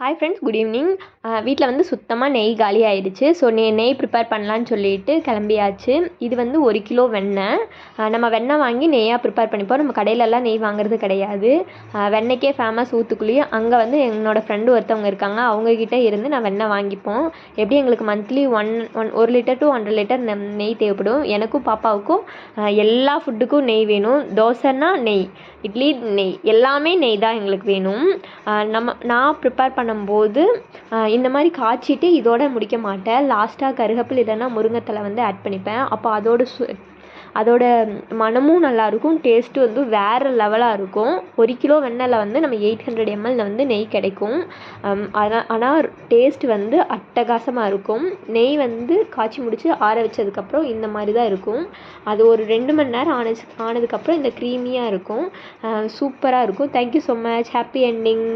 Hi friends good evening வீட்டில் வந்து சுத்தமாக நெய் காலி ஆயிடுச்சு. ஸோ நெய் நெய் ப்ரிப்பேர் பண்ணலான்னு சொல்லிட்டு கிளம்பியாச்சு. இது வந்து ஒரு கிலோ வெண்ணெய் நம்ம வெண்ணெய் வாங்கி நெய்யாக ப்ரிப்பேர் பண்ணிப்போம் நம்ம கடையிலலாம் நெய் வாங்குறது கிடையாது. வெண்ணெய்க்கே ஃபேமஸ் ஊத்துக்குழி அங்கே வந்து என்னோடய ஃப்ரெண்டு ஒருத்தவங்க இருக்காங்க. அவங்கக்கிட்ட இருந்து நான் வெண்ணெய் வாங்கிப்போம். எப்படி எங்களுக்கு மந்த்லி ஒன் ஒன் ஒரு லிட்டர் டு ஒன்றரை லிட்டர் நெய் தேவைப்படும். எனக்கும் பாப்பாவுக்கும் எல்லா ஃபுட்டுக்கும் நெய் வேணும். தோசைன்னா நெய். இட்லி நெய் எல்லாமே நெய் தான் எங்களுக்கு வேணும். நம்ம நான் ப்ரிப்பேர் பண்ணும்போது இந்த மாதிரி காய்ச்சிட்டு இதோட முடிக்க மாட்டேன். லாஸ்ட்டாக கருகப்பில் இல்லைன்னா முருங்கைத்தலை வந்து ஆட் பண்ணிப்பேன். அப்போ அதோட சு அதோட மணமும் நல்லாயிருக்கும் டேஸ்ட்டு வந்து வேறு லெவலாக இருக்கும். ஒரு கிலோ வெண்ணெயில் வந்து நம்ம எயிட் ஹண்ட்ரட் எம்எல்ல வந்து நெய் கிடைக்கும். ஆனால் ஆனால் டேஸ்ட் வந்து அட்டகாசமாக இருக்கும். நெய் வந்து காய்ச்சி முடித்து ஆற வச்சதுக்கப்புறம் இந்த மாதிரி தான் இருக்கும். அது ஒரு ரெண்டு மணி நேரம் ஆனச்சு ஆனதுக்கப்புறம் இந்த க்ரீமியாக இருக்கும். சூப்பராக இருக்கும். Thank you so much happy ending